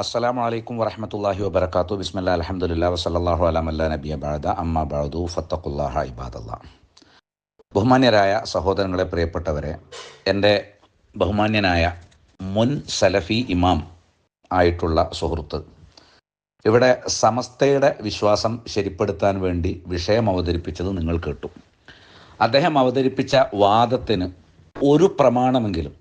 അസ്സലാമു വലൈക്കും വറഹമത്തല്ലാഹി വബർക്കാത്തു ബിസ്മല്ല അലഹമുല്ലാ വസല്ലാഹു അലമല്ല നബിയ ബാദ അമ്മ ബാദു ഫത്തഖുല്ലാഹ ഇബാദല്ല. ബഹുമാന്യരായ സഹോദരങ്ങളെ പ്രിയപ്പെട്ടവരെ എന്റെ ബഹുമാന്യനായ മുൻ സലഫി ഇമാം ആയിട്ടുള്ള സുഹൃത്ത് ഇവിടെ സമസ്തയുടെ വിശ്വാസം ശരിപ്പെടുത്താൻ വേണ്ടി വിഷയം അവതരിപ്പിച്ചത് നിങ്ങൾ കേട്ടു. അദ്ദേഹം അവതരിപ്പിച്ച വാദത്തിന് ഒരു പ്രമാണമെങ്കിലും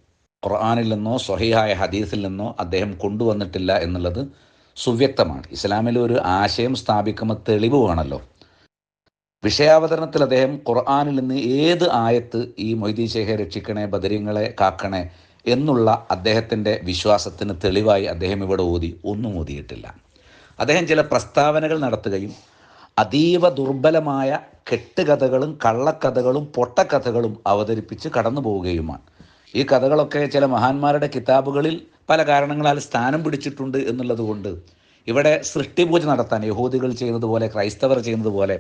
ഖുർആാനിൽ നിന്നോ സ്വഹീഹായ ഹദീസിൽ നിന്നോ അദ്ദേഹം കൊണ്ടുവന്നിട്ടില്ല എന്നുള്ളത് സുവ്യക്തമാണ്. ഇസ്ലാമിൽ ഒരു ആശയം സ്ഥാപിക്കുമ്പോൾ തെളിവ് വേണമല്ലോ. വിഷയാവതരണത്തിൽ അദ്ദേഹം ഖുർആാനിൽ നിന്ന് ഏത് ആയത്ത് ഈ മൊയ്തീ ശേഖ രക്ഷിക്കണേ ബദരിങ്ങളെ കാക്കണേ എന്നുള്ള അദ്ദേഹത്തിന്റെ വിശ്വാസത്തിന് തെളിവായി അദ്ദേഹം ഇവിടെ ഓതി ഒന്നും ഓതിയിട്ടില്ല. അദ്ദേഹം ചില പ്രസ്താവനകൾ നടത്തുകയും അതീവ ദുർബലമായ കെട്ടുകഥകളും കള്ളക്കഥകളും പൊട്ടക്കഥകളും അവതരിപ്പിച്ച് കടന്നു പോവുകയുമാണ് ഈ കഥകളൊക്കെ ചില മഹാന്മാരുടെ കിതാബുകളിൽ പല കാരണങ്ങളാൽ സ്ഥാനം പിടിച്ചിട്ടുണ്ട് എന്നുള്ളതുകൊണ്ട് ഇവിടെ സൃഷ്ടിപൂജ നടത്താൻ യഹൂദികൾ ചെയ്യുന്നത് പോലെ ക്രൈസ്തവർ ചെയ്യുന്നത് പോലെ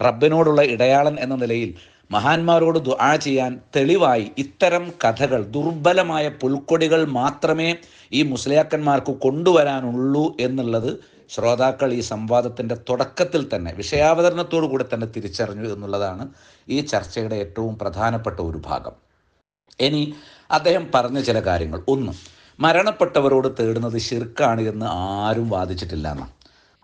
റബ്ബിനോടുള്ള ഇടയാളൻ എന്ന നിലയിൽ മഹാന്മാരോട് ദുആ ചെയ്യാൻ തെളിവായി ഇത്തരം കഥകൾ ദുർബലമായ പുൽക്കൊടികൾ മാത്രമേ ഈ മുസ്ലിയാക്കന്മാർക്ക് കൊണ്ടുവരാനുള്ളൂ എന്നുള്ളത് ശ്രോതാക്കൾ ഈ സംവാദത്തിന്റെ തുടക്കത്തിൽ തന്നെ വിഷയാവതരണത്തോടു കൂടെ തന്നെ തിരിച്ചറിഞ്ഞു എന്നുള്ളതാണ് ഈ ചർച്ചയുടെ ഏറ്റവും പ്രധാനപ്പെട്ട ഒരു ഭാഗം. ഇനി അദ്ദേഹം പറഞ്ഞ ചില കാര്യങ്ങൾ. ഒന്ന് മരണപ്പെട്ടവരോട് തേടുന്നത് ശിർക്കാണ് എന്ന് ആരും വാദിച്ചിട്ടില്ല എന്ന്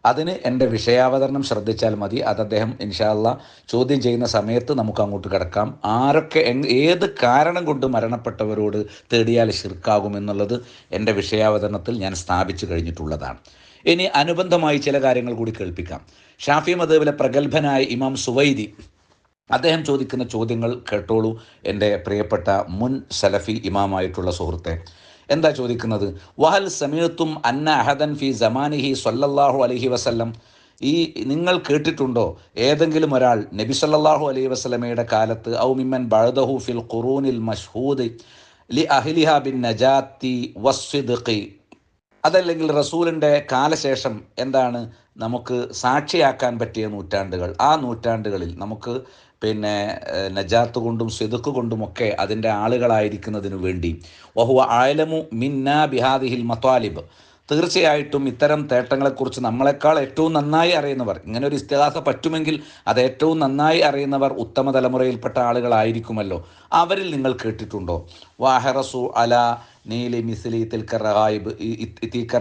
അതിന് എന്റെ വിഷയാവതരണം ശ്രദ്ധിച്ചാൽ മതി. അത് അദ്ദേഹം ഇൻഷാല്ല ചോദ്യം ചെയ്യുന്ന സമയത്ത് നമുക്ക് അങ്ങോട്ട് കിടക്കാം. ആരൊക്കെ ഏത് കാരണം കൊണ്ട് മരണപ്പെട്ടവരോട് തേടിയാൽ ശിർക്കാകും എന്നുള്ളത് എന്റെ വിഷയാവതരണത്തിൽ ഞാൻ സ്ഥാപിച്ചു കഴിഞ്ഞിട്ടുള്ളതാണ്. ഇനി അനുബന്ധമായി ചില കാര്യങ്ങൾ കൂടി കേൾപ്പിക്കാം. ഷാഫി മദേവിലെ പ്രഗത്ഭനായ ഇമാം സുവൈദി അദ്ദേഹം ചോദിക്കുന്ന ചോദ്യങ്ങൾ കേട്ടോളൂ എന്റെ പ്രിയപ്പെട്ട മുൻ സലഫി ഇമാമായിട്ടുള്ള സുഹൃത്തെ. എന്താ ചോദിക്കുന്നത്? വഹൽ സമീത്തും അന്ന അഹദൻ ഫി ജമാനിഹി സല്ലല്ലാഹു അലഹി വസല്ലം. ഈ നിങ്ങൾ കേട്ടിട്ടുണ്ടോ? ഏതെങ്കിലും ഒരാൾ നബി സല്ലല്ലാഹു അലൈഹി വസല്ലമയുടെ കാലത്ത് ഔ മിമ്മൻ ബഴദഹു ഫിൽ ഖുറൂനിൽ മഷ്ഹൂദ് ലി അഹ്ലിഹ ബിൻ നജാത്തി വസ്വിദ്ഖി അതല്ലെങ്കിൽ റസൂലിന്റെ കാലശേഷം എന്താണ് നമുക്ക് സാക്ഷിയാക്കാൻ പറ്റിയ നൂറ്റാണ്ടുകൾ? ആ നൂറ്റാണ്ടുകളിൽ നമുക്ക് പിന്നെ നജാത്ത് കൊണ്ടും സ്വെതുക്ക് കൊണ്ടുമൊക്കെ അതിന്റെ ആളുകളായിരിക്കുന്നതിനു വേണ്ടി. വഹുവ ആയലമു മിന്ന ബിഹാദിഹിൽ മത്വാലിബ് തീർച്ചയായിട്ടും ഇത്തരം തേട്ടങ്ങളെക്കുറിച്ച് നമ്മളെക്കാൾ ഏറ്റവും നന്നായി അറിയുന്നവർ ഇങ്ങനെ ഒരു ഇസ്തിഹാസ പറ്റുമെങ്കിൽ അത് ഏറ്റവും നന്നായി അറിയുന്നവർ ഉത്തമ തലമുറയിൽപ്പെട്ട ആളുകളായിരിക്കുമല്ലോ. അവരിൽ നിങ്ങൾ കേട്ടിട്ടുണ്ടോ? വാഹറസു അല നീലി മിസിലി തിൽക്കറഹായിബ്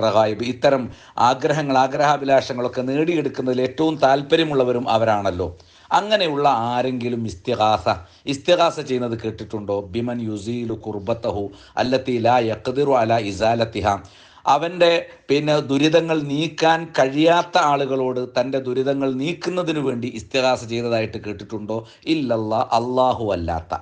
റഹായിബ്. ഇത്തരം ആഗ്രഹങ്ങൾ ആഗ്രഹാഭിലാഷങ്ങളൊക്കെ നേടിയെടുക്കുന്നതിൽ ഏറ്റവും താല്പര്യമുള്ളവരും അവരാണല്ലോ. അങ്ങനെയുള്ള ആരെങ്കിലും ഇസ്തിഹാസ ഇസ്തിഹാസ ചെയ്യുന്നത് കേട്ടിട്ടുണ്ടോ? ബിമൻ യുസീലു കുർബത്തഹു അല്ലത്തി ലാ യഖ്ദിറു അല ഇസാലത്തിഹ. അവന്റെ പിന്നെ ദുരിതങ്ങൾ നീക്കാൻ കഴിയാത്ത ആളുകളോട് തന്റെ ദുരിതങ്ങൾ നീക്കുന്നതിന് വേണ്ടി ഇസ്തിഹാസ ചെയ്തതായിട്ട് കേട്ടിട്ടുണ്ടോ? ഇല്ലല്ല അല്ലാഹു അല്ലാത്ത.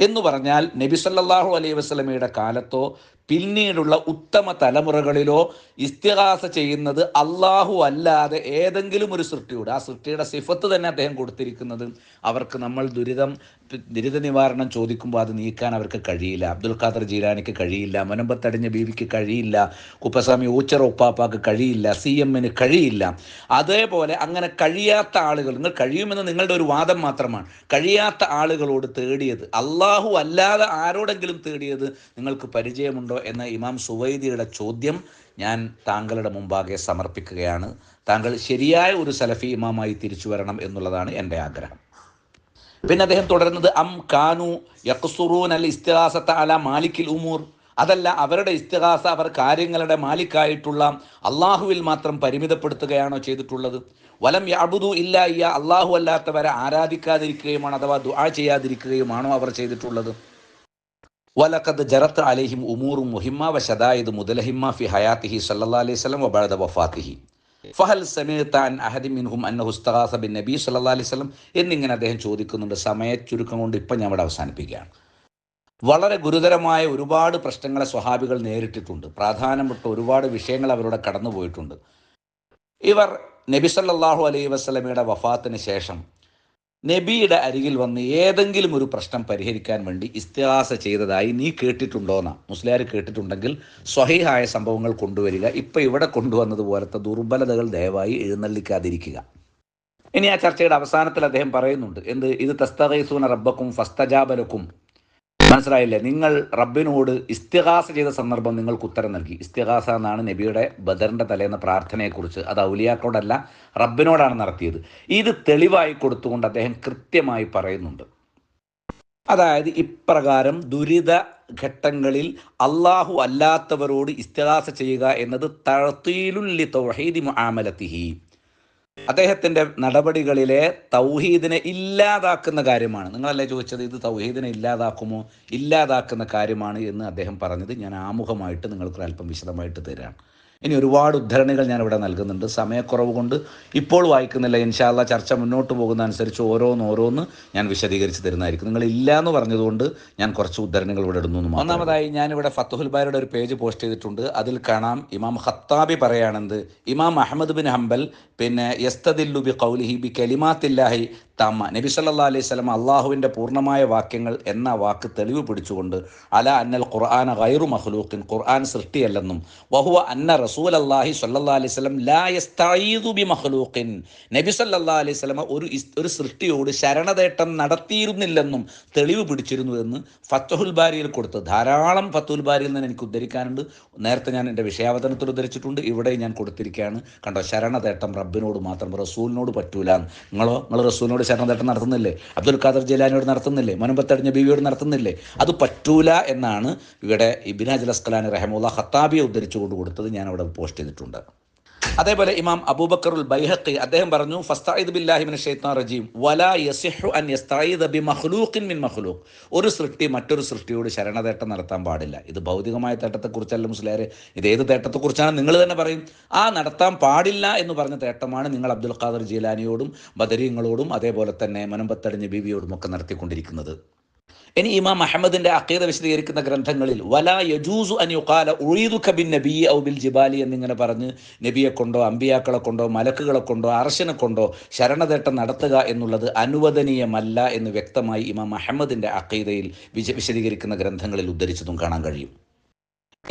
എന്ന് പറഞ്ഞാൽ നബി സല്ലല്ലാഹു അലൈഹി വസല്ലമയുടെ കാലത്തോ പിന്നീടുള്ള ഉത്തമ തലമുറകളിലോ ഇസ്തിഹാസ ചെയ്യുന്നത് അള്ളാഹു അല്ലാതെ ഏതെങ്കിലും ഒരു സൃഷ്ടിയോട് ആ സൃഷ്ടിയുടെ സിഫത്ത് തന്നെ അദ്ദേഹം കൊടുത്തിരിക്കുന്നത് അവർക്ക് നമ്മൾ ദുരിതം ദുരിത നിവാരണം ചോദിക്കുമ്പോൾ അത് നീക്കാൻ അവർക്ക് കഴിയില്ല. അബ്ദുൽ ഖാദർ ജീലാനിക്ക് കഴിയില്ല മുനമ്പത്തടിഞ്ഞ ബീവിക്ക് കഴിയില്ല കുപ്പസ്വാമി ഊച്ചർ ഉപ്പാപ്പാക്ക് കഴിയില്ല സി എമ്മിന് കഴിയില്ല. അതേപോലെ അങ്ങനെ കഴിയാത്ത ആളുകൾ നിങ്ങൾ കഴിയുമെന്ന് നിങ്ങളുടെ ഒരു വാദം മാത്രമാണ്. കഴിയാത്ത ആളുകളോട് തേടിയത് അള്ളാഹു അല്ലാതെ ആരോടെങ്കിലും തേടിയത് നിങ്ങൾക്ക് പരിചയമുണ്ടോ? എന്ന ഇമാം സുവൈദിയുടെ ചോദ്യം ഞാൻ താങ്കളുടെ മുമ്പാകെ സമർപ്പിക്കുകയാണ്. താങ്കൾ ശരിയായ ഒരു സലഫി ഇമാമായി തിരിച്ചു വരണം എന്നുള്ളതാണ് എന്റെ ആഗ്രഹം. പിന്നെ അദ്ദേഹം തുടരുന്നത് അം കാനു യക്സുറൂൻ അൽ ഇസ്തിഹാസത്ത അല മാലിക്കിൽ ഉമൂർ. അതല്ല അവരുടെ ഇസ്തിഹാസ അവർ കാര്യങ്ങളുടെ മാലിക്കായിട്ടുള്ള അള്ളാഹുവിൽ മാത്രം പരിമിതപ്പെടുത്തുകയാണോ ചെയ്തിട്ടുള്ളത്? വലം യാബുദു ഇല്ല ഇയ അള്ളാഹു അല്ലാത്തവരെ ആരാധിക്കാതിരിക്കുകയുമാണ് അഥവാ ദുആ ചെയ്യാതിരിക്കുകയുമാണോ അവർ ചെയ്തിട്ടുള്ളത്? വലക്കത് ജറത്ത് അലഹിം ഉമൂറും മുഹിമ്മ വ ഷദായിദ് മുദലഹിമ്മ ഫി ഹയാത്തിഹി സല്ലാ അലൈഹി വസല്ലം വബഅദ വഫാത്തിഹി. ഫഹൽ സമീത്താൻ അഹദി മിൻഹും അന്ന ഹുസ്തഹാസ ബിൻ നബി സല്ലാ അലൈഹി സ്വലം എന്നിങ്ങനെ അദ്ദേഹം ചോദിക്കുന്നുണ്ട് സമയ ചുരുക്കം കൊണ്ട് ഇപ്പം ഞാൻ ഇവിടെ അവസാനിപ്പിക്കുകയാണ്. വളരെ ഗുരുതരമായ ഒരുപാട് പ്രശ്നങ്ങളെ സ്വഹാബികൾ നേരിട്ടിട്ടുണ്ട്. പ്രാധാന്യപ്പെട്ട ഒരുപാട് വിഷയങ്ങൾ അവരുടെ കടന്നുപോയിട്ടുണ്ട്. ഇവർ നബി സല്ലാഹു അലൈഹി വസ്ലമയുടെ വഫാത്തിന് ശേഷം നബിയുടെ അരികിൽ വന്ന് ഏതെങ്കിലും ഒരു പ്രശ്നം പരിഹരിക്കാൻ വേണ്ടി ഇസ്തിഹാസ ചെയ്തതായി നീ കേട്ടിട്ടുണ്ടോ എന്നാ മുസ്ലിയാർ കേട്ടിട്ടുണ്ടെങ്കിൽ സ്വഹീഹായ സംഭവങ്ങൾ കൊണ്ടുവരിക. ഇപ്പം ഇവിടെ കൊണ്ടുവന്നതുപോലത്തെ ദുർബലതകൾ ദയവായി എഴുന്നള്ളിക്കാതിരിക്കുക. ഇനി ആ ചർച്ചയുടെ അവസാനത്തിൽ അദ്ദേഹം പറയുന്നുണ്ട് എന്ത്? ഇത് തസ്തഖൈസൂന റബ്ബക്കും ഫസ്തജാബലക്കും മനസ്സിലായില്ലേ? നിങ്ങൾ റബ്ബിനോട് ഇസ്തിഹാസ ചെയ്ത സന്ദർഭം നിങ്ങൾക്ക് ഉത്തരം നൽകി. ഇസ്തിഹാസ എന്നാണ് നബിയുടെ ബദറിന്റെ തലേന്ന പ്രാർത്ഥനയെക്കുറിച്ച്. അത് ഔലിയാക്കോടല്ല റബ്ബിനോടാണ് നടത്തിയത്. ഇത് തെളിവായി കൊടുത്തുകൊണ്ട് അദ്ദേഹം കൃത്യമായി പറയുന്നുണ്ട്. അതായത് ഇപ്രകാരം ദുരിത ഘട്ടങ്ങളിൽ അള്ളാഹു അല്ലാത്തവരോട് ഇസ്തിഹാസ ചെയ്യുക എന്നത് തഴത്തീലുല്ലി തൗഹീദി മുആമലത്തിഹി. അദ്ദേഹത്തിന്റെ നടപടികളിലെ തൗഹീദിനെ ഇല്ലാതാക്കുന്ന കാര്യമാണ്. നിങ്ങളല്ലേ ചോദിച്ചത് ഇത് തൗഹീദിനെ ഇല്ലാതാക്കുമോ? ഇല്ലാതാക്കുന്ന കാര്യമാണ് എന്ന് അദ്ദേഹം പറഞ്ഞത്. ഞാൻ ആമുഖമായിട്ട് നിങ്ങൾക്ക് അല്പം വിശദമായിട്ട് തരാം. ഇനി ഒരുപാട് ഉദ്ധരണികൾ ഞാൻ ഇവിടെ നൽകുന്നുണ്ട്. സമയക്കുറവ് കൊണ്ട് ഇപ്പോൾ വായിക്കുന്നില്ല. ഇൻഷാല്ല ചർച്ച മുന്നോട്ട് പോകുന്ന അനുസരിച്ച് ഓരോന്ന് ഓരോന്ന് ഞാൻ വിശദീകരിച്ച് തരുന്നതായിരിക്കും. നിങ്ങൾ ഇല്ല എന്ന് പറഞ്ഞതുകൊണ്ട് ഞാൻ കുറച്ച് ഉദ്ധരണികൾ ഇവിടെ ഇടുന്നു. ഒന്നാമതായി ഞാനിവിടെ ഫത്തുഹുൽ ബാരിയുടെ ഒരു പേജ് പോസ്റ്റ് ചെയ്തിട്ടുണ്ട്. അതിൽ കാണാം ഇമാം ഖത്താബി പറയുകയാണെന്ത് ഇമാം അഹമ്മദ് ബിൻ ഹംബൽ പിന്നെ യസ്തദില്ലു ബി കൗലിഹി ബി കലിമാത്തില്ലാഹി തമ്മ നബി സല്ലാ അലൈഹി സ്വലം അള്ളാഹുവിന്റെ പൂർണമായ വാക്യങ്ങൾ എന്ന വാക്ക് തെളിവ് പിടിച്ചുകൊണ്ട് അല അന്നൽ ഖുർആൻ ഗൈറു മഹ്ലൂഖിൻ ഖുർആൻ സൃഷ്ടിയല്ലെന്നും വഹുവ അന്ന അള്ളാഹി സല്ലാ അലൈഹി സ്വലം ലാ യസ്തഈദു ബി മഖ്ലൂഖിൻ നബി സല്ലാ അലൈഹി സ്വലമ ഒരു ഒരു സൃഷ്ടിയോട് ശരണതേട്ടം നടത്തിയിരുന്നില്ലെന്നും തെളിവ് പിടിച്ചിരുന്നു എന്ന് ഫത്തുഹുൽ ബാരിയിൽ കൊടുത്ത്. ധാരാളം ഫത്തുൽ ബാരിയിൽ നിന്ന് എനിക്ക് ഉദ്ധരിക്കാനുണ്ട്. നേരത്തെ ഞാൻ എന്റെ വിഷയാവതരണത്തിൽ ഉദ്ധരിച്ചിട്ടുണ്ട്. ഇവിടെ ഞാൻ കൊടുത്തിരിക്കുകയാണ്. കണ്ടോ ശരണതേട്ടം റബ്ബിനോട് മാത്രം റസൂലിനോട് പറ്റൂല. നിങ്ങളോ നിങ്ങൾ റസൂലിനോട് ശരണതേട്ടം നടത്തുന്നില്ലേ? അബ്ദുൽ ഖാദർ ജലാനിയോട് നടത്തുന്നില്ലേ? മുനമ്പത്തടിഞ്ഞ ബീവിയോട് നടത്തുന്നില്ലേ? അത് പറ്റൂല എന്നാണ് ഇവിടെ ഇബിനാജ് അസ്കലാനി റഹമുല്ല ഖത്താബിയെ ഉദ്ധരിച്ചുകൊണ്ട് കൊടുത്തത്. ഞാൻ അവിടെ പോസ്റ്റ് ചെയ്തിട്ടുണ്ട്. അതേപോലെ ഇമാം അബൂബക്കറുൽ ബൈഹക്കി അദ്ദേഹം പറഞ്ഞു ഫസ്തായിദ് ബില്ലാഹി മിന ഷൈത്താൻ റജീം. വലാ യസിഹു അൻ യസ്തായിദ് ബി മഖ്ലൂഖിൻ മിൻ മഖ്ലൂഖ്. ഒരു സൃഷ്ടി മറ്റൊരു സൃഷ്ടിയോട് ശരണതേട്ടം നടത്താൻ പാടില്ല. ഇത് ഭൗതികമായ തേട്ടത്തെക്കുറിച്ചല്ല മുസ്ലിയാരെ. ഇത് ഏത് തേട്ടത്തെക്കുറിച്ചാണ് നിങ്ങൾ തന്നെ പറയും? ആ നടത്താൻ പാടില്ല എന്ന് പറഞ്ഞ തേട്ടമാണ് നിങ്ങൾ അബ്ദുൽ ഖാദർ ജീലാനിയോടും ബദരീങ്ങളോടും അതേപോലെ തന്നെ മനമ്പത്തടിഞ്ഞ ബീവിയോടും ഒക്കെ നടത്തിക്കൊണ്ടിരിക്കുന്നത്. ഇനി ഇമാം അഹമ്മദിന്റെ അക്കീദ വിശദീകരിക്കുന്ന ഗ്രന്ഥങ്ങളിൽ വലാ യജൂസു അൻ ഉഴീതു കബിൻ ബിൻ നബി ഔ ബിൽ ജിബാലി എന്നിങ്ങനെ പറഞ്ഞ് നബിയെ കൊണ്ടോ അമ്പിയാക്കളെ കൊണ്ടോ മലക്കുകളെ കൊണ്ടോ അർശനെ കൊണ്ടോ ശരണതേട്ടം നടത്തുക എന്നുള്ളത് അനുവദനീയമല്ല എന്ന് വ്യക്തമായി ഇമാം അഹമ്മദിന്റെ അക്കീദയിൽ വിശ വിശദീകരിക്കുന്ന ഗ്രന്ഥങ്ങളിൽ ഉദ്ധരിച്ചതും കാണാൻ കഴിയും.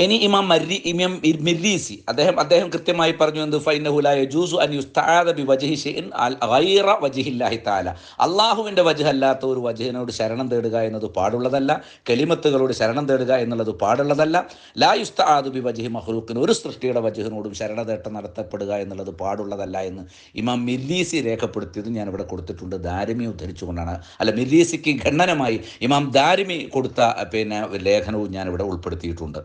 ഇനി ഇമാം മരി ഇമാം മിർലീസി അദ്ദേഹം അദ്ദേഹം കൃത്യമായി പറഞ്ഞു എന്ത്? ഫൈനഹുലായ ജൂസു അൻ യുസ്താദ ബി വജ്ഹി അൽ ഗൈറ വജിഹില്ലാഹി താല അള്ളാഹുവിന്റെ വജഹല്ലാത്ത ഒരു വജഹിനോട് ശരണം തേടുക എന്നത് പാടുള്ളതല്ല. കെളിമത്തുകളോട് ശരണം തേടുക എന്നുള്ളത് പാടുള്ളതല്ല. ലാ യുസ്തആദു ബി വജഹി മഹ്റൂഖിന് ഒരു സൃഷ്ടിയുടെ വജഹിനോടും ശരണതേട്ടം നടത്തപ്പെടുക എന്നുള്ളത് പാടുള്ളതല്ല എന്ന് ഇമാം മില്ലീസി രേഖപ്പെടുത്തിയത് ഞാൻ ഇവിടെ കൊടുത്തിട്ടുണ്ട്. ദാരിമി ഉദ്ധരിച്ചുകൊണ്ടാണ്. അല്ല മില്ലീസിക്ക് ഖണ്ഡനമായി ഇമാം ദാരിമി കൊടുത്ത പിന്നെ ലേഖനവും ഞാൻ ഇവിടെ ഉൾപ്പെടുത്തിയിട്ടുണ്ട്.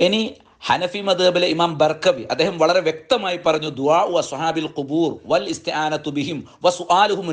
ഇനി ഹനഫി മദബിലെ ഇമാം ബർക്കവി അദ്ദേഹം വളരെ വ്യക്തമായി പറഞ്ഞു ദുആ വ സ്വഹാബിൽ ഖുബൂർ വൽ ഇസ്തിആനത്തു ബിഹിം വ സുആലുഹും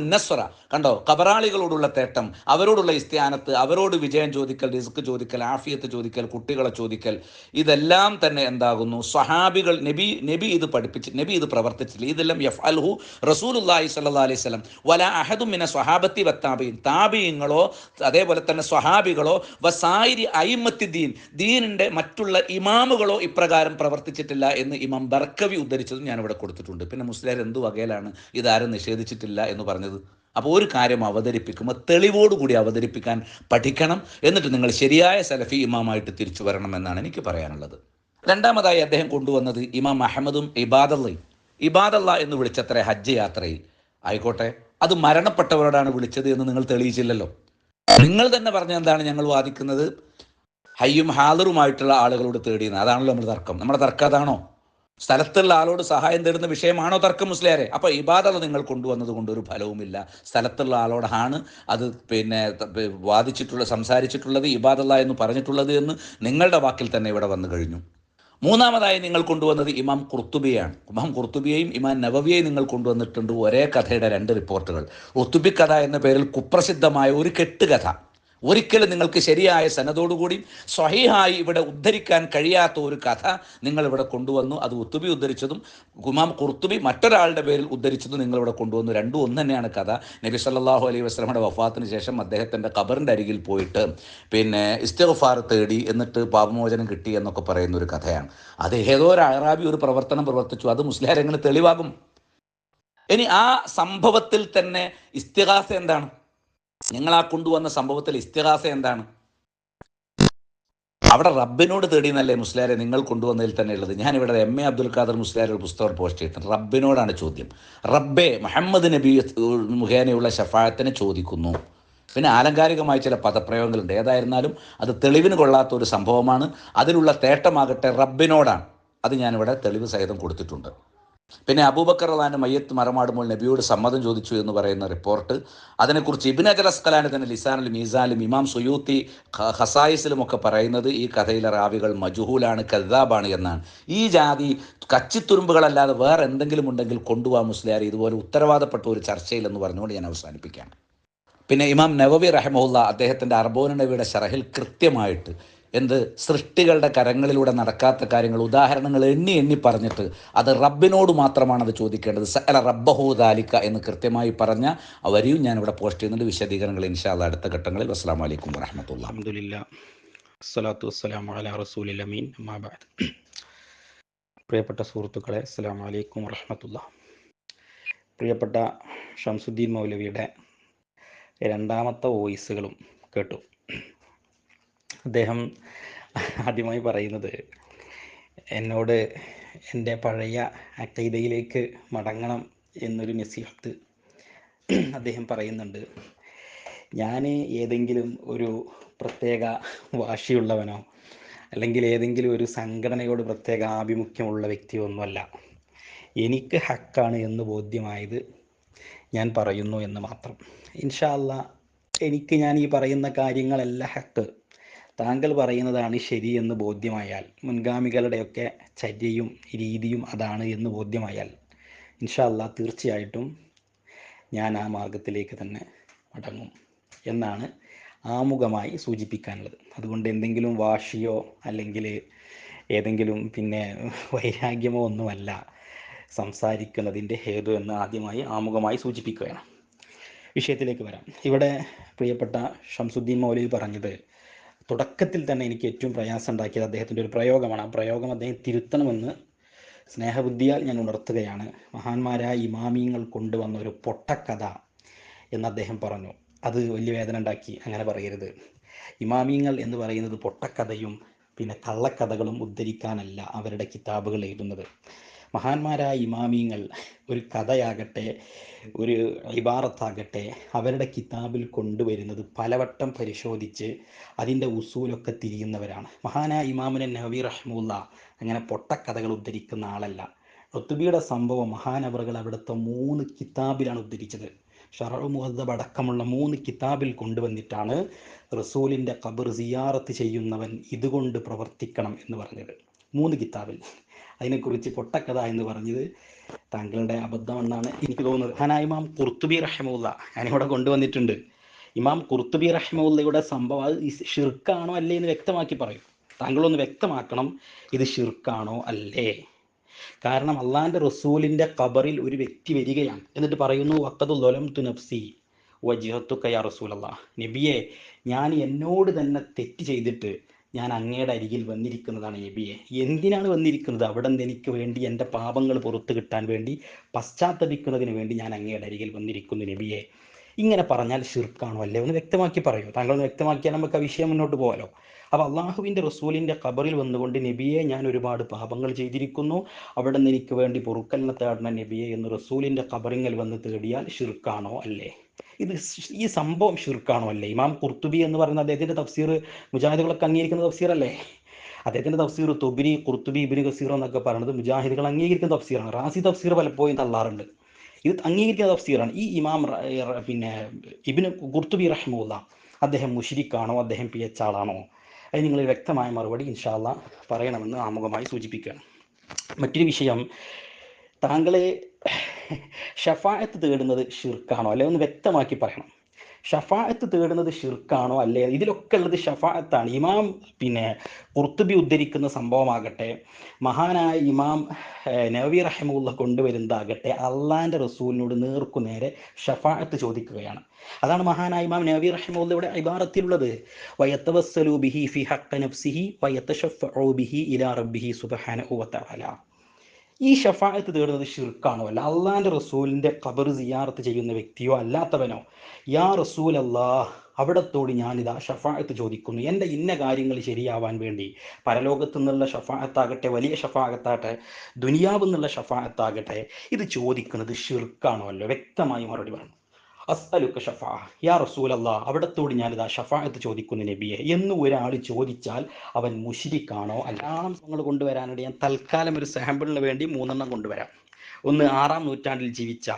കണ്ടോ കബറാളികളോടുള്ള തേട്ടം അവരോടുള്ള ഇസ്തിആനത്ത് അവരോട് വിജയം ചോദിക്കൽ റിസ്ക് ചോദിക്കൽ ആഫിയത്ത് ചോദിക്കൽ കുട്ടികളെ ചോദിക്കൽ ഇതെല്ലാം തന്നെ എന്താകുന്നു? സ്വഹാബികൾ നബി നബി ഇത് പഠിപ്പിച്ച് നബി ഇത് പ്രവർത്തിച്ചില്ല. ഇതെല്ലാം യഫ് അൽഹു റസൂലുല്ലാഹി അലൈഹി സ്വലം വല അഹദും മിന സ്വഹാബത്തി വത്താബീൻ താബീങ്ങളോ അതേപോലെ തന്നെ സ്വഹാബികളോ വസായിരി അയിമത്തി ദീൻ ദീനിന്റെ മറ്റുള്ള ഇമാമുകളോ ഇപ്രകാരം പ്രവർത്തിച്ചിട്ടില്ല എന്ന് ഇമാം ബർക്കവി ഉദ്ധരിച്ചതും ഞാൻ ഇവിടെ കൊടുത്തിട്ടുണ്ട്. പിന്നെ മുസ്ലിം എന്തു വകയിലാണ് ഇതാരും നിഷേധിച്ചിട്ടില്ല എന്ന് പറഞ്ഞത്? അപ്പോൾ ഒരു കാര്യം അവതരിപ്പിക്കുമ്പോൾ തെളിവോടുകൂടി അവതരിപ്പിക്കാൻ പഠിക്കണം. എന്നിട്ട് നിങ്ങൾ ശരിയായ സലഫി ഇമാമായിട്ട് തിരിച്ചു വരണമെന്നാണ് എനിക്ക് പറയാനുള്ളത്. രണ്ടാമതായി അദ്ദേഹം കൊണ്ടുവന്നത് ഇമാം അഹമ്മദും ഇബാദല്ലയും ഇബാദല്ല എന്ന് വിളിച്ചത്ര ഹജ്ജ് യാത്രയിൽ. ആയിക്കോട്ടെ അത് മരണപ്പെട്ടവരോടാണ് വിളിച്ചത് എന്ന് നിങ്ങൾ തെളിയിച്ചില്ലല്ലോ. നിങ്ങൾ തന്നെ പറഞ്ഞ എന്താണ് ഞങ്ങൾ വാദിക്കുന്നത്? ഹയ്യും ഹാദറുമായിട്ടുള്ള ആളുകളോട് തേടിയിരുന്നത് അതാണല്ലോ നമ്മുടെ തർക്കം. നമ്മുടെ തർക്കം അതാണോ? സ്ഥലത്തുള്ള ആളോട് സഹായം തേടുന്ന വിഷയമാണോ തർക്കം മുസ്ലിയാരെ? അപ്പോൾ ഇബാദത നിങ്ങൾ കൊണ്ടുവന്നത് കൊണ്ട് ഒരു ഫലവുമില്ല. സ്ഥലത്തുള്ള ആളോടാണ് അത് പിന്നെ വാദിച്ചിട്ടുള്ള സംസാരിച്ചിട്ടുള്ളത് ഇബാദല്ല എന്ന് പറഞ്ഞിട്ടുള്ളത് എന്ന് നിങ്ങളുടെ വാക്കിൽ തന്നെ ഇവിടെ വന്നു കഴിഞ്ഞു. മൂന്നാമതായി നിങ്ങൾ കൊണ്ടുവന്നത് ഇമാം കുർത്തുബിയാണ് ഇമാം കുർത്തുബിയെയും ഇമാം നവവിയെയും നിങ്ങൾ കൊണ്ടുവന്നിട്ടുണ്ട് ഒരേ കഥയുടെ രണ്ട് റിപ്പോർട്ടുകൾ. ഉത്തുബി കഥ എന്ന പേരിൽ കുപ്രസിദ്ധമായ ഒരു കെട്ടുകഥ. ഒരിക്കലും നിങ്ങൾക്ക് ശരിയായ സനതോടുകൂടി സ്വഹീഹായി ഇവിടെ ഉദ്ധരിക്കാൻ കഴിയാത്ത ഒരു കഥ നിങ്ങൾ ഇവിടെ കൊണ്ടുവന്നു. അത് ഉത്തുബി ഉദ്ധരിച്ചതും ഗുമാം കുർത്തുബി മറ്റൊരാളുടെ പേരിൽ ഉദ്ധരിച്ചതും നിങ്ങൾ ഇവിടെ കൊണ്ടുവന്നു. രണ്ടും ഒന്ന് തന്നെയാണ് കഥ. നബി സല്ലാഹു അലൈഹി വസ്ലമയുടെ വഫാത്തിന് ശേഷം അദ്ദേഹത്തിന്റെ ഖബറിന്റെ അരികിൽ പോയിട്ട് പിന്നെ ഇസ്തഫാർ തേടി എന്നിട്ട് പാപമോചനം കിട്ടി എന്നൊക്കെ പറയുന്ന ഒരു കഥയാണ്. അത് ഏതോ ഒരു അറാബി ഒരു പ്രവർത്തനം പ്രവർത്തിച്ചു. അത് മുസ്ലിം തെളിവാകും. ഇനി ആ സംഭവത്തിൽ തന്നെ ഇസ്തിഹാസ എന്താണ്? നിങ്ങൾ ആ കൊണ്ടുവന്ന സംഭവത്തിൽ ഇസ്തിഹാസ എന്താണ്? അവിടെ റബ്ബിനോട് തേടിയെന്നല്ലേ മുസ്ലിയാരെ നിങ്ങൾ കൊണ്ടുവന്നതിൽ തന്നെ ഉള്ളത്. ഞാൻ ഇവിടെ എം എ അബ്ദുൽ ഖാദർ മുസ്ലിയാർ ഒരു പുസ്തകം പോസ്റ്റ് ചെയ്തിട്ടുണ്ട്. റബ്ബിനോടാണ് ചോദ്യം. റബ്ബെ മുഹമ്മദ് നബി മുഖേനയുള്ള ഷഫായത്തിനെ ചോദിക്കുന്നു. പിന്നെ ആലങ്കാരികമായ ചില പദപ്രയോഗങ്ങളുണ്ട്. ഏതായിരുന്നാലും അത് തെളിവിന് കൊള്ളാത്ത ഒരു സംഭവമാണ്. അതിനുള്ള തേട്ടമാകട്ടെ റബ്ബിനോടാണ്. അത് ഞാനിവിടെ തെളിവ് സഹിതം കൊടുത്തിട്ടുണ്ട്. പിന്നെ അബൂബക്കർ റഹ്ലാന്റെ മയ്യത്ത് മറമാടുമ്പോൾ നബിയോട് സമ്മതം ചോദിച്ചു എന്ന് പറയുന്ന റിപ്പോർട്ട്. അതിനെക്കുറിച്ച് ഇബിൻ അജൽ അസ്കലാന് തന്നെ ലിസാനിലും മീസാനിലും ഇമാം സുയൂത്തി ഹസായിസിലും ഒക്കെ പറയുന്നത് ഈ കഥയിലെ റാവികൾ മജുഹൂലാണ് കദ്ദാബാണ് എന്നാണ്. ഈ ജാതി കച്ചിത്തുരുമ്പുകളല്ലാതെ വേറെ എന്തെങ്കിലും ഉണ്ടെങ്കിൽ കൊണ്ടുപോകാൻ മുസ്ലിയാർ ഇതുപോലെ ഉത്തരവാദപ്പെട്ട ഒരു ചർച്ചയിലെന്ന് പറഞ്ഞുകൊണ്ട് ഞാൻ അവസാനിപ്പിക്കുകയാണ്. പിന്നെ ഇമാം നവവി റഹമുല്ല അദ്ദേഹത്തിന്റെ അർബോന നബിയുടെ ഷറഹിൽ കൃത്യമായിട്ട് എന്ത്? സൃഷ്ടികളുടെ കരങ്ങളിലൂടെ നടക്കാത്ത കാര്യങ്ങൾ ഉദാഹരണങ്ങൾ എണ്ണി എണ്ണി പറഞ്ഞിട്ട് അത് റബ്ബിനോട് മാത്രമാണ് അത് ചോദിക്കേണ്ടത്. സല റബ്ബഹു ദാലിക്ക എന്ന് കൃത്യമായി പറഞ്ഞ അവരെയും ഞാൻ ഇവിടെ പോസ്റ്റ് ചെയ്യുന്നുണ്ട്. വിശദീകരണങ്ങൾ ഇൻഷാല്ല അടുത്ത ഘട്ടങ്ങളിൽ. അസ്സാം വലൈക്കും വറഹമത്തുള്ള അലഹമുല്ല അസ്സലാത്തു അമ്മാബാദ് പ്രിയപ്പെട്ട സുഹൃത്തുക്കളെ അസ്സാം വലൈക്കും വറഹമത്തുള്ള പ്രിയപ്പെട്ട ഷംസുദ്ദീൻ മൗലവിയുടെ രണ്ടാമത്തെ വോയിസുകളും കേട്ടു. അദ്ദേഹം ആദ്യമായി പറയുന്നത് എന്നോട് എന്റെ പഴയ അക്കൈതയിലേക്ക് മടങ്ങണം എന്നൊരു നസീഹത്ത് അദ്ദേഹം പറയുന്നുണ്ട്. ഞാൻ ഏതെങ്കിലും ഒരു പ്രത്യേക വാശിയുള്ളവനോ അല്ലെങ്കിൽ ഏതെങ്കിലും ഒരു സംഘടനയോട് പ്രത്യേക ആഭിമുഖ്യമുള്ള വ്യക്തിയൊന്നുമല്ല. എനിക്ക് ഹക്കാണ് എന്ന് ബോധ്യമായത് ഞാൻ പറയുന്നു എന്ന് മാത്രം. ഇൻഷാ അല്ലാ എനിക്ക് ഞാൻ ഈ പറയുന്ന കാര്യങ്ങളെല്ലാം ഹക്ക്. താങ്കൾ പറയുന്നതാണ് ശരി എന്ന് ബോധ്യമായാൽ മുൻഗാമികളുടെയൊക്കെ ചര്യയും രീതിയും അതാണ് എന്ന് ബോധ്യമായാൽ ഇൻഷാ അല്ലാ തീർച്ചയായിട്ടും ഞാൻ ആ മാർഗത്തിലേക്ക് തന്നെ മടങ്ങും എന്നാണ് ആമുഖമായി സൂചിപ്പിക്കാനുള്ളത്. അതുകൊണ്ട് എന്തെങ്കിലും വാശിയോ അല്ലെങ്കിൽ ഏതെങ്കിലും പിന്നെ വൈരാഗ്യമോ ഒന്നുമല്ല സംസാരിക്കുന്നതിന്റെ ഹേതു എന്ന് ആദ്യമായി ആമുഖമായി സൂചിപ്പിക്കുകയാണ്. വിഷയത്തിലേക്ക് വരാം. ഇവിടെ പ്രിയപ്പെട്ട ഷംസുദ്ദീൻ മൗലവി പറഞ്ഞത് തുടക്കത്തിൽ തന്നെ എനിക്ക് ഏറ്റവും പ്രയാസം ഉണ്ടാക്കിയത് അദ്ദേഹത്തിന്റെ ഒരു പ്രയോഗമാണ്. ആ പ്രയോഗം അദ്ദേഹം തിരുത്തണമെന്ന് സ്നേഹബുദ്ധിയാൽ ഞാൻ ഉണർത്തുകയാണ്. മഹാന്മാരായ ഇമാമിയങ്ങൾ കൊണ്ടുവന്ന ഒരു പൊട്ടക്കഥ എന്ന് അദ്ദേഹം പറഞ്ഞു. അത് വലിയ വേദന ഉണ്ടാക്കി. അങ്ങനെ പറയരുത്. ഇമാമിയങ്ങൾ എന്ന് പറയുന്നത് പൊട്ടക്കഥയും പിന്നെ കള്ളക്കഥകളും ഉദ്ധരിക്കാനല്ല അവരുടെ കിതാബുകൾ എഴുതുന്നത്. മഹാന്മാരായ ഇമാമിയങ്ങൾ ഒരു കഥയാകട്ടെ ഒരു ഇബാറത്താകട്ടെ അവരുടെ കിതാബിൽ കൊണ്ടുവരുന്നത് പലവട്ടം പരിശോധിച്ച് അതിന്റെ ഉസൂലൊക്കെ തിരിയുന്നവരാണ്. മഹാനായ ഇമാമുനെ നബി റഹ്മുല്ല അങ്ങനെ പൊട്ടക്കഥകൾ ഉദ്ധരിക്കുന്ന ആളല്ല. ഒത്തുബിയുടെ സംഭവം മഹാനവറുകൾ അവിടുത്തെ മൂന്ന് കിതാബിലാണ് ഉദ്ധരിച്ചത്. ഷറു മുഹദ്ദബ് അടക്കമുള്ള മൂന്ന് കിതാബിൽ കൊണ്ടുവന്നിട്ടാണ് റസൂലിന്റെ ഖബർ സിയാറത്ത് ചെയ്യുന്നവൻ ഇതുകൊണ്ട് പ്രവർത്തിക്കണം എന്ന് പറഞ്ഞത്. മൂന്ന് കിതാബിൽ. അതിനെക്കുറിച്ച് പൊട്ടക്കഥ എന്ന് പറഞ്ഞത് താങ്കളുടെ അബദ്ധമെന്നാണ് എനിക്ക് തോന്നുന്നത്. ഹനാ ഇമാം കുർത്തുബി റഹമുല്ല ഞാനിവിടെ കൊണ്ടുവന്നിട്ടുണ്ട്. ഇമാം കുർത്തുബി റഹമുല്ലയുടെ സംഭവം അത് ഷിർക്കാണോ അല്ലേ എന്ന് വ്യക്തമാക്കി പറയും. താങ്കളൊന്ന് വ്യക്തമാക്കണം ഇത് ഷിർക്കാണോ അല്ലേ? കാരണം അള്ളാഹിന്റെ റസൂലിന്റെ ഖബറിൽ ഒരു വ്യക്തി വരികയാണ്. എന്നിട്ട് പറയുന്നു വക്കതുലൊലം തു വജിഹത്തു കയാ റസൂലല്ലാ. നബിയെ ഞാൻ എന്നോട് തന്നെ തെറ്റ് ചെയ്തിട്ട് ഞാൻ അങ്ങയുടെ അരികിൽ വന്നിരിക്കുന്നതാണ് എബിയെ എന്തിനാണ് വന്നിരിക്കുന്നത്? അവിടെ നിന്ന് എനിക്ക് വേണ്ടി എന്റെ പാപങ്ങൾ പുറത്തു കിട്ടാൻ വേണ്ടി പശ്ചാത്തപിക്കുന്നതിന് വേണ്ടി ഞാൻ അങ്ങയുടെ അരികിൽ വന്നിരിക്കുന്നു നബിയെ. ഇങ്ങനെ പറഞ്ഞാൽ ഷിർക്കാണോ അല്ലേ? ഒന്ന് വ്യക്തമാക്കി പറയൂ. താങ്കൾ ഒന്ന് വ്യക്തമാക്കിയാൽ നമുക്ക് ആ വിഷയം മുന്നോട്ട് പോകാലോ അപ്പോൾ അള്ളാഹുവിന്റെ റസൂലിന്റെ ഖബറിൽ വന്നുകൊണ്ട് നബിയെ ഞാൻ ഒരുപാട് പാപങ്ങൾ ചെയ്തിരിക്കുന്നു. അവിടെ നിന്ന് എനിക്ക് വേണ്ടി പൊറുക്കലിനെ തേടണ നബിയെ എന്ന് റസൂലിന്റെ ഖബറിങ്ങൽ വന്ന് തേടിയാൽ ഷിർക്കാണോ അല്ലേ? ഇത് ഈ സംഭവം ഷിർക്കാണോ അല്ലേ ഇമാം കുർത്തുബി എന്ന് പറയുന്ന അദ്ദേഹത്തിന്റെ തഫ്സീർ മുജാഹിദുകളൊക്കെ അംഗീകരിക്കുന്ന തഫ്സീർ അല്ലേ അദ്ദേഹത്തിന്റെ തഫ്സീർ തൊബിരി കുർത്തുബി ഇബിന് കസീർ എന്നൊക്കെ പറയുന്നത് മുജാഹിദുകൾ അംഗീകരിക്കുന്ന തഫ്സീറാണ്. റാസി തഫ്സീർ പലപ്പോഴും തള്ളാറുണ്ട്. ഇത് അംഗീകരിക്കുന്ന തഫ്സീറാണ്. ഈ ഇമാം പിന്നെ ഇബിന് കുർത്തുബി റഹ്മുല്ല അദ്ദേഹം മുഷിരിക്കാണോ? അദ്ദേഹം പി എച്ച് ആളാണോ അത് നിങ്ങൾ വ്യക്തമായ മറുപടി ഇൻഷാല്ല പറയണമെന്ന് ആമുഖമായി സൂചിപ്പിക്കുകയാണ്. മറ്റൊരു വിഷയം താങ്കളെ ഷഫായത്ത് തേടുന്നത് ഷിർക്കാണോ അല്ലെ ഒന്ന് വ്യക്തമാക്കി പറയണം. ഷഫായത്ത് തേടുന്നത് ഷിർക്കാണോ അല്ലേ ഇതിലൊക്കെ ഉള്ളത് ഷഫായത്താണ് ഇമാം പിന്നെ കുർത്തുബി ഉദ്ധരിക്കുന്ന സംഭവമാകട്ടെ മഹാനായ ഇമാം നവി റഹമുള്ള കൊണ്ടുവരുന്നതാകട്ടെ അള്ളാന്റെ റസൂലിനോട് നേർക്കു നേരെ ഷഫായത്ത് ചോദിക്കുകയാണ്. അതാണ് മഹാനായ ഇമാം നവി റഹമുല്ലയുടെ ഇബാറത്തിലുള്ളത്. വയത്തവസ്സലു ബിഹി ഫി ഹഖ നഫ്സിഹി ബിഹി ഇലാ റബ്ബിഹി സുബ്ഹാനഹു വതആല ഈ ഷഫായത്ത് തീർന്നത് ഷിർക്കാണോ അല്ല അള്ളാഹാന്റെ റസൂലിന്റെ ഖബർ സിയാറത്ത് ചെയ്യുന്ന വ്യക്തിയോ അല്ലാത്തവനോ? യാ റസൂൽ അല്ലാ അവിടത്തോട് ഞാനിതാ ഷഫായത്ത് ചോദിക്കുന്നു. എന്റെ ഇന്ന കാര്യങ്ങൾ ശരിയാവാൻ വേണ്ടി പരലോകത്തു നിന്നുള്ള ഷഫായത്താകട്ടെ വലിയ ഷഫായത്താകട്ടെ ദുനിയാവ് നിന്നുള്ള ഷഫായത്താകട്ടെ ഇത് ചോദിക്കുന്നത് ഷിർക്കാണോ അല്ലോ വ്യക്തമായി മറുപടി പറഞ്ഞു അസ്അലുക്ക ഷഫാ യാ റസൂലല്ല അവിടത്തോട് ഞാനിതാ ഷഫായത്ത് ചോദിക്കുന്നു നബിയെ. എന്ന് ഒരാൾ ചോദിച്ചാൽ അവൻ മുഷിരിക്കാണോ? അല്ലാണം നിങ്ങൾ കൊണ്ടുവരാനായിട്ട് ഞാൻ തൽക്കാലം ഒരു സാമ്പിളിന് വേണ്ടി മൂന്നെണ്ണം കൊണ്ടുവരാം. ഒന്ന് ആറാം നൂറ്റാണ്ടിൽ ജീവിച്ച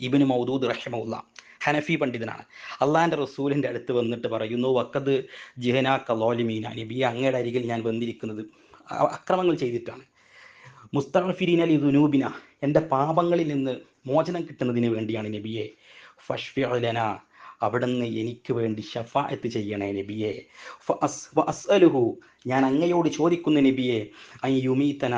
ഇബിന് മൗദൂദ് റഹിമുല്ല ഹനഫി പണ്ഡിതനാണ്. അള്ളാഹിന്റെ റസൂലിന്റെ അടുത്ത് വന്നിട്ട് പറയുന്നു വക്കത് ജിഹന കലോലിമീന നബിയെ അങ്ങയുടെ അരികിൽ ഞാൻ വന്നിരിക്കുന്നത് അക്രമങ്ങൾ ചെയ്തിട്ടാണ്. മുസ്തഫിരീൻ അലി ദുനൂബിന എന്റെ പാപങ്ങളിൽ നിന്ന് മോചനം കിട്ടുന്നതിന് വേണ്ടിയാണ് നബിയെ. ഫഷ്ഫിഅലന അവിടുന്ന് എനിക്ക് വേണ്ടി ഷഫായത്ത് ചെയ്യണേ നബിയെ. ഫഅസ് വഅസ്അലുഹു ഞാൻ അങ്ങയോട് ചോദിക്കുന്ന നബിയെ അൻ യുമീതന.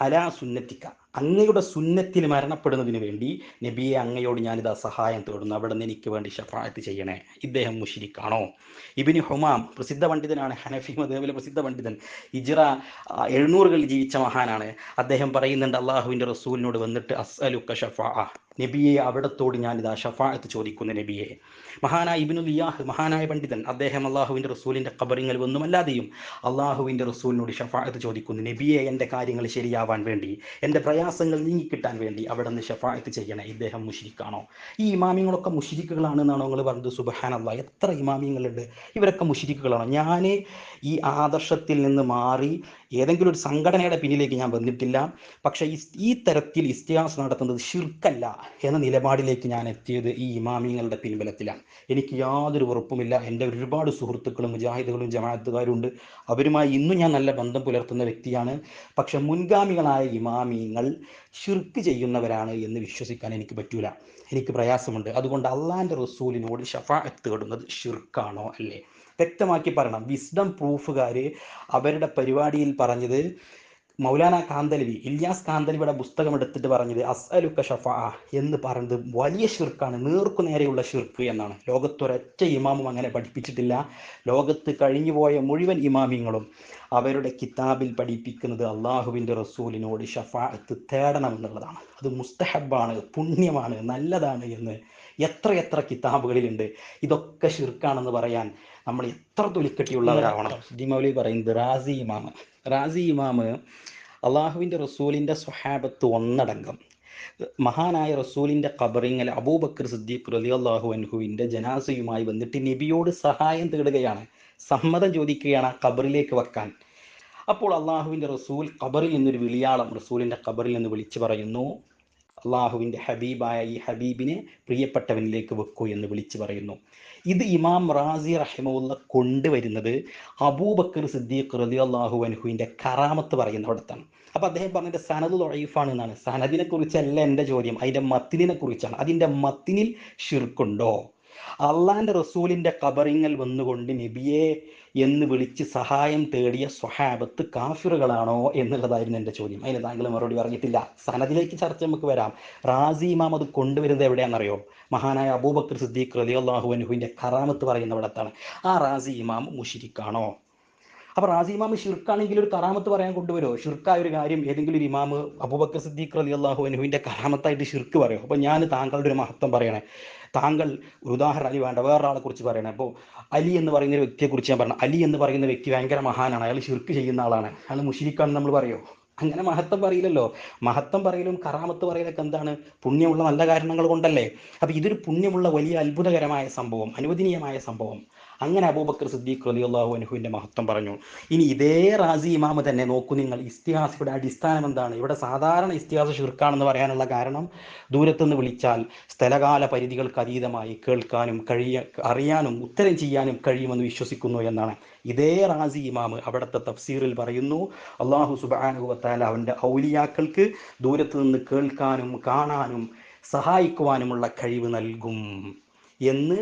അലാ സുന്നത്തിക്ക അങ്ങയുടെ സുന്നത്തിൽ മരണപ്പെടുന്നതിന് വേണ്ടി നബിയെ അങ്ങയോട് ഞാനിതാ സഹായം തേടുന്നു. അവിടെ നിന്ന് എനിക്ക് വേണ്ടി ഷഫായത്ത് ചെയ്യണേ. ഇദ്ദേഹം മുഷിരിക്കാണോ? ഇബിന് ഹുമാം പ്രസിദ്ധ പണ്ഡിതനാണ്. ഹനഫി മതേബിലെ പ്രസിദ്ധ പണ്ഡിതൻ. ഇജ്റ ആ, എഴുന്നൂറുകളിൽ ജീവിച്ച മഹാനാണ്. അദ്ദേഹം പറയുന്നുണ്ട് അള്ളാഹുവിന്റെ റസൂലിനോട് വന്നിട്ട് അസ്അലുക്ക ഷഫാ നബിയെ അവിടത്തോട് ഞാനിതാ ഷഫായത്ത് ചോദിക്കുന്നു നബിയെ. മഹാനായ ഇബിനുൽ ഇയാഹ് മഹാനായ പണ്ഡിതൻ അദ്ദേഹം അള്ളാഹുവിന്റെ റസൂലിന്റെ കബറിങ്ങൾ ഒന്നുമല്ലാതെയും അള്ളാഹുവിന്റെ റസൂലിനോട് ഷഫായത്ത് ചോദിക്കുന്ന നബിയെ എന്റെ കാര്യങ്ങൾ ശരിയാവാൻ വേണ്ടി എന്റെ പ്രയാസങ്ങൾ നീങ്ങിക്കിട്ടാൻ വേണ്ടി അവിടെ നിന്ന് ഷഫായത്ത് ചെയ്യണേ ഇദ്ദേഹം മുഷിരിക്കാണോ? ഈ ഇമാമിങ്ങളൊക്കെ മുഷിരിക്കുകളാണെന്നാണോ നിങ്ങൾ പറഞ്ഞത്? സുബഹാനല്ല എത്ര ഇമാമിങ്ങളുണ്ട്? ഇവരൊക്കെ മുഷിരിക്കുകളാണോ? ഞാൻ ഈ ആദർശത്തിൽ നിന്ന് മാറി ഏതെങ്കിലും ഒരു സംഘടനയുടെ പിന്നിലേക്ക് ഞാൻ വന്നിട്ടില്ല. പക്ഷേ ഈ തരത്തിൽ ഇസ്തിഹാസ് നടത്തുന്നത് ഷിർക്കല്ല എന്ന നിലപാടിലേക്ക് ഞാൻ എത്തിയത് ഈ ഇമാമിങ്ങളുടെ പിൻബലത്തിലാണ്. എനിക്ക് യാതൊരു ഉറപ്പുമില്ല. എന്റെ ഒരുപാട് സുഹൃത്തുക്കളും മുജാഹിദുകളും ജമാഅത്തുകാരും ഉണ്ട് അവരുമായി ഇന്നും ഞാൻ നല്ല ബന്ധം പുലർത്തുന്ന വ്യക്തിയാണ്. പക്ഷെ മുൻഗാമികളായ ഇമാമിങ്ങൾ ഷിർക്ക് ചെയ്യുന്നവരാണ് എന്ന് വിശ്വസിക്കാൻ എനിക്ക് പറ്റൂല. എനിക്ക് പ്രയാസമുണ്ട്. അതുകൊണ്ട് അള്ളാന്റെ റസൂലിനോട് ഷഫാഅത്ത് തേടുന്നത് ഷിർക്കാണോ അല്ലേ? വ്യക്തമാക്കി പറയണം. വിസ്ഡം പ്രൂഫുകാർ അവരുടെ പരിപാടിയിൽ പറഞ്ഞത് മൗലാന കാന്തലവി ഇല്യാസ് കാന്തലവിയുടെ പുസ്തകം എടുത്തിട്ട് പറഞ്ഞത് അസ്അലുക്ക ഷഫാ എന്ന് പറയുന്നത് വലിയ ഷിർക്കാണ് നേർക്കു നേരെയുള്ള ഷിർക്ക് എന്നാണ്. ലോകത്തൊരൊറ്റ ഇമാമും അങ്ങനെ പഠിപ്പിച്ചിട്ടില്ല. ലോകത്ത് കഴിഞ്ഞുപോയ മുഴുവൻ ഇമാമിങ്ങളും അവരുടെ കിതാബിൽ പഠിപ്പിക്കുന്നത് അള്ളാഹുവിന്റെ റസൂലിനോട് ഷഫാഅത്ത് തേടണം എന്നുള്ളതാണ്. അത് മുസ്തഹബാണ് പുണ്യമാണ് നല്ലതാണ് എന്ന് എത്ര എത്ര കിതാബുകളിലുണ്ട്. ഇതൊക്കെ ഷിർക്കാണെന്ന് പറയാൻ നമ്മൾ എത്ര തൊലിക്കെട്ടിയുള്ളവരാവണം. മൗലി പറയുന്നത് റാസി ഇമാമ് റാസി ഇമാമ് അള്ളാഹുവിന്റെ റസൂലിന്റെ സ്വഹാബത്ത് ഒന്നടങ്കം. മഹാനായ റസൂലിന്റെ ഖബറിങ്ങൽ അബൂബക്കർ സിദ്ദീഖ് റലി അള്ളാഹു അൻഹുവിന്റെ ജനാസയുമായി വന്നിട്ട് നബിയോട് സഹായം തേടുകയാണ്. സമ്മതം ചോദിക്കുകയാണ് ആ ഖബറിലേക്ക് വെക്കാൻ. അപ്പോൾ അള്ളാഹുവിന്റെ റസൂൽ ഖബറിൽ നിന്നൊരു വിളിയാളം റസൂലിന്റെ ഖബറിൽ നിന്ന് വിളിച്ചു പറയുന്നു അള്ളാഹുവിന്റെ ഹബീബായ ഈ ഹബീബിനെ പ്രിയപ്പെട്ടവനിലേക്ക് വെക്കൂ എന്ന് വിളിച്ചു പറയുന്നു. ഇത് ഇമാം റാസി റഹിമുള്ള കൊണ്ടുവരുന്നത് അബൂബക്കർ സിദ്ദീഖ് റലി അള്ളാഹു അൻഹുവിന്റെ കറാമത്ത് പറയുന്നിടത്താണ് അപ്പോൾ അദ്ദേഹം പറഞ്ഞത് സനദ് ലൊഴീഫാണ് എന്നാണ്. സനദിനെ കുറിച്ചല്ല എന്റെ ചോദ്യം അതിന്റെ മത്തിനെ കുറിച്ചാണ്. അതിന്റെ മത്തിനിൽ ഷിർക്കുണ്ടോ അള്ളാന്റെ റസൂലിന്റെ കബറിങ്ങൽ വന്നുകൊണ്ട് നബിയെ എന്ന് വിളിച്ച് സഹായം തേടിയ സ്വഹാബത്ത് കാഫിറുകളാണോ എന്നുള്ളതായിരുന്നു എന്റെ ചോദ്യം. അതിന് താങ്കൾ മറുപടി പറഞ്ഞിട്ടില്ല. സനദിലേക്ക് ചർച്ച നമുക്ക് വരാം. റാസി ഇമാം അത് കൊണ്ടുവരുന്നത് എവിടെയാണെന്നറിയോ? മഹാനായ അബൂബക്കർ സിദ്ദീഖ് റലിയല്ലാഹു അനുഹുവിന്റെ കറാമത്ത് പറയുന്നവിടത്താണ് ആ റാസി ഇമാം മുഷിരിക്കാണോ? അപ്പൊ റാസി ഇമാം ഷിർക്കാണെങ്കിൽ ഒരു കറാമത്ത് പറയാൻ കൊണ്ടുവരുമോ? ഷിർക്കായ ഒരു കാര്യം ഏതെങ്കിലും ഒരു ഇമാമ് അബൂബക്കർ സിദ്ദീഖ് അലി അള്ളാഹു അനുഹുവിന്റെ കറാമത്തായിട്ട് ഷിർക്ക് പറയും? അപ്പൊ ഞാൻ താങ്കളുടെ ഒരു മഹത്വം പറയണേ. താങ്കൾ ഉദാഹരണം അലി വേണ്ട വേറൊരാളെ കുറിച്ച് പറയണേ. അപ്പോൾ അലി എന്ന് പറയുന്ന ഒരു വ്യക്തിയെ കുറിച്ച് ഞാൻ പറഞ്ഞു. അലി എന്ന് പറയുന്ന വ്യക്തി ഭയങ്കര മഹാനാണ്. അയാൾ ഷിർക്ക് ചെയ്യുന്ന ആളാണ്. അയാൾ മുഷിരിക്കാണെന്ന് നമ്മൾ പറയോ? അങ്ങനെ മഹത്വം പറയില്ലല്ലോ. മഹത്വം പറയലും കറാമത്ത് പറയലൊക്കെ എന്താണ്? പുണ്യമുള്ള നല്ല കാരണങ്ങൾ കൊണ്ടല്ലേ. അപ്പൊ ഇതൊരു പുണ്യമുള്ള വലിയ അത്ഭുതകരമായ സംഭവം അനുവദനീയമായ സംഭവം. അങ്ങനെ അബൂബക്കർ സിദ്ദീഖ് റളിയല്ലാഹു അൻഹുവിന്റെ മഹത്വം പറഞ്ഞു. ഇനി ഇതേ റാസി ഇമാമ തന്നെ നോക്കൂ നിങ്ങൾ ഇസ്തിഹാസിയുടെ അടിസ്ഥാനം എന്താണ്? ഇവിടെ സാധാരണ ഇസ്തിഹാസ ഷിർക്കാണെന്ന് പറയാനുള്ള കാരണം ദൂരത്തുനിന്ന് വിളിച്ചാൽ സ്ഥലകാല പരിധികൾക്ക് അതീതമായി കേൾക്കാനും കഴിയ അറിയാനും ഉത്തരം ചെയ്യാനും കഴിയുമെന്ന് വിശ്വസിക്കുന്നു എന്നാണ്. ഇതേ റാസി ഇമാമ് അവിടുത്തെ തഫ്സീറിൽ പറയുന്നു അള്ളാഹു സുബാനു വത്താല അവന്റെ ഔലിയാക്കൾക്ക് ദൂരത്ത് നിന്ന് കേൾക്കാനും കാണാനും സഹായിക്കുവാനുമുള്ള കഴിവ് നൽകും എന്ന്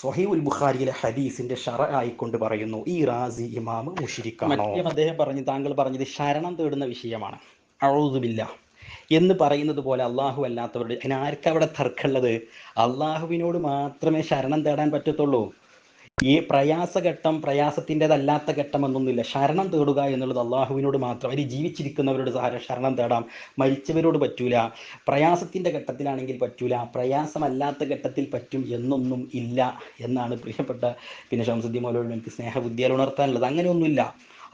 സൊഹീഉൽ ബുഖാരിയിലെ ഹദീസിന്റെ ഷറ ആയിക്കൊണ്ട് പറയുന്നു ഈ റാസി ഇമാമ് മുഷിരിക്കാണോ? അദ്ദേഹം പറഞ്ഞു താങ്കൾ പറഞ്ഞത് ശരണം തേടുന്ന വിഷയമാണ്. അഴുതുമില്ല എന്ന് പറയുന്നത് പോലെ അള്ളാഹു അല്ലാത്തവരുടെ അതിനാർക്കവിടെ തർക്കമുള്ളത്? അള്ളാഹുവിനോട് മാത്രമേ ശരണം തേടാൻ പറ്റത്തുള്ളൂ. ഈ പ്രയാസഘട്ടം പ്രയാസത്തിന്റെതല്ലാത്ത ഘട്ടം എന്നൊന്നുമില്ല ശരണം തേടുക എന്നുള്ളത് അള്ളാഹുവിനോട് മാത്രം. അവർ ജീവിച്ചിരിക്കുന്നവരോട് ശരണം തേടാം. മരിച്ചവരോട് പറ്റൂല. പ്രയാസത്തിന്റെ ഘട്ടത്തിലാണെങ്കിൽ പറ്റൂല. പ്രയാസമല്ലാത്ത ഘട്ടത്തിൽ പറ്റും എന്നൊന്നും ഇല്ല എന്നാണ് പ്രിയപ്പെട്ട പിന്നെ ഷംസുദ്ദീൻ മൗലവി എനിക്ക് സ്നേഹബുദ്ധിയാൽ ഉണർത്താനുള്ളത്. അങ്ങനെയൊന്നുമില്ല.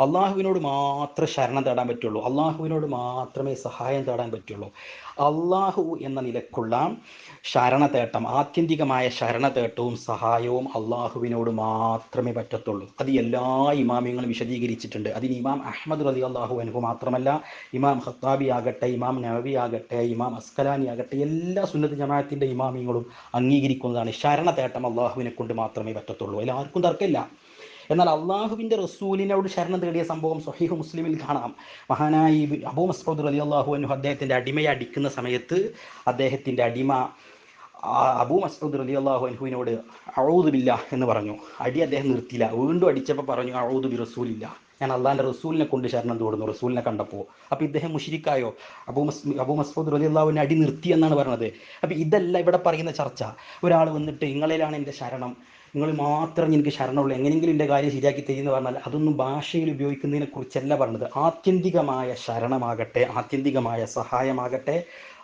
അള്ളാഹുവിനോട് മാത്രം ശരണം തേടാൻ പറ്റുള്ളൂ. അള്ളാഹുവിനോട് മാത്രമേ സഹായം തേടാൻ പറ്റുള്ളൂ. അള്ളാഹു എന്ന നിലക്കുള്ള ശരണതേട്ടം ആത്യന്തികമായ ശരണതേട്ടവും സഹായവും അള്ളാഹുവിനോട് മാത്രമേ പറ്റത്തുള്ളൂ. അത് എല്ലാ ഇമാമിയങ്ങളും വിശദീകരിച്ചിട്ടുണ്ട്. അതിന് ഇമാം അഹമ്മദ് റലി അള്ളാഹു അനുഭവം മാത്രമല്ല ഇമാം ഹത്താബി ആകട്ടെ ഇമാം നവവി ആകട്ടെ ഇമാം അസ്കലാനി ആകട്ടെ എല്ലാ സുന്നത്ത് ജമാഅത്തിന്റെ ഇമാമിയങ്ങളും അംഗീകരിക്കുന്നതാണ് ശരണതേട്ടം അള്ളാഹുവിനെ കൊണ്ട് മാത്രമേ പറ്റത്തുള്ളൂ. അതിൽ ആർക്കും തർക്കമില്ല. എന്നാൽ അള്ളാഹുവിന്റെ റസൂലിനോട് ശരണം തേടിയ സംഭവം സഹീഹ് മുസ്ലിമിൽ കാണാം. മഹാനായി അബൂ മസ്ഊദ് റലി അള്ളാഹു അനു അദ്ദേഹത്തിന്റെ അടിമയെ അടിക്കുന്ന സമയത്ത് അദ്ദേഹത്തിന്റെ അടിമ അബൂ മസ്ഊദ് റലി അള്ളാഹു അനുഹുവിനോട് അഴൂതുബില്ല എന്ന് പറഞ്ഞു. അടി അദ്ദേഹം നിർത്തിയില്ല. വീണ്ടും അടിച്ചപ്പോൾ പറഞ്ഞു അഴൂതു ബി റസൂലില്ല. ഞാൻ അള്ളാഹിന്റെ റസൂലിനെ കൊണ്ട് ശരണം തോടുന്നു റസൂലിനെ കണ്ടപ്പോൾ. അപ്പോൾ ഇദ്ദേഹം മുഷിരിക്കായോ? അബൂ മസ് അബൂ മസ്ഊദ് റലി അള്ളാഹുവിനെ അടി നിർത്തി എന്നാണ് പറഞ്ഞത്. അപ്പോൾ ഇതല്ല ഇവിടെ പറയുന്ന ചർച്ച. ഒരാൾ വന്നിട്ട് നിങ്ങളിലാണ് എന്റെ ശരണം? നിങ്ങൾ മാത്രം എനിക്ക് ശരണമുള്ളൂ. എങ്ങനെയെങ്കിലും എന്റെ കാര്യം ശരിയാക്കി തരുമെന്ന് പറഞ്ഞാൽ അതൊന്നും ഭാഷയിൽ ഉപയോഗിക്കുന്നതിനെ കുറിച്ചല്ല പറഞ്ഞത്. ആത്യന്തികമായ ശരണമാകട്ടെ ആത്യന്തികമായ സഹായമാകട്ടെ.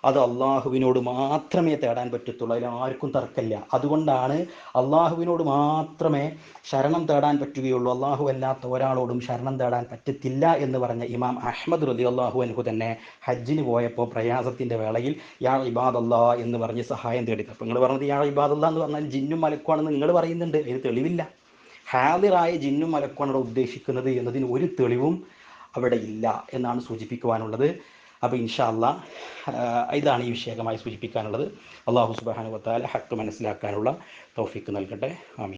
അത് അള്ളാഹുവിനോട് മാത്രമേ തേടാൻ പറ്റത്തുള്ളൂ. അതിൽ ആർക്കും തർക്കമില്ല. അതുകൊണ്ടാണ് അള്ളാഹുവിനോട് മാത്രമേ ശരണം തേടാൻ പറ്റുകയുള്ളൂ. അള്ളാഹു അല്ലാത്ത ഒരാളോടും ശരണം തേടാൻ പറ്റത്തില്ല എന്ന് പറഞ്ഞ ഇമാം അഹമ്മദ് റലി അള്ളാഹു അൻഹു തന്നെ ഹജ്ജിന് പോയപ്പോൾ പ്രയാസത്തിന്റെ വേളയിൽ യാ ഇബാദല്ലാ എന്ന് പറഞ്ഞ് സഹായം തേടി. അപ്പോൾ നിങ്ങൾ പറഞ്ഞത് യാ ഇബാദല്ലാ എന്ന് പറഞ്ഞാൽ ജിന്നും മലക്കുവാണെന്ന് നിങ്ങൾ പറയുന്നുണ്ട്. അതിന് തെളിവില്ല. ഹാദിറായ ജിന്നും മലക്കുവാണ് ഉദ്ദേശിക്കുന്നത് എന്നതിന് ഒരു തെളിവും അവിടെ ഇല്ല എന്നാണ് സൂചിപ്പിക്കുവാനുള്ളത്. അപ്പോൾ ഇൻഷാല്ല ഇതാണ് ഈ വിഷയകമായി സൂചിപ്പിക്കാനുള്ളത്. അള്ളാഹു സുബാനു വത്താല ഹക്ക് മനസ്സിലാക്കാനുള്ള തൗഫീക്ക് നൽകട്ടെ. ആമീൻ.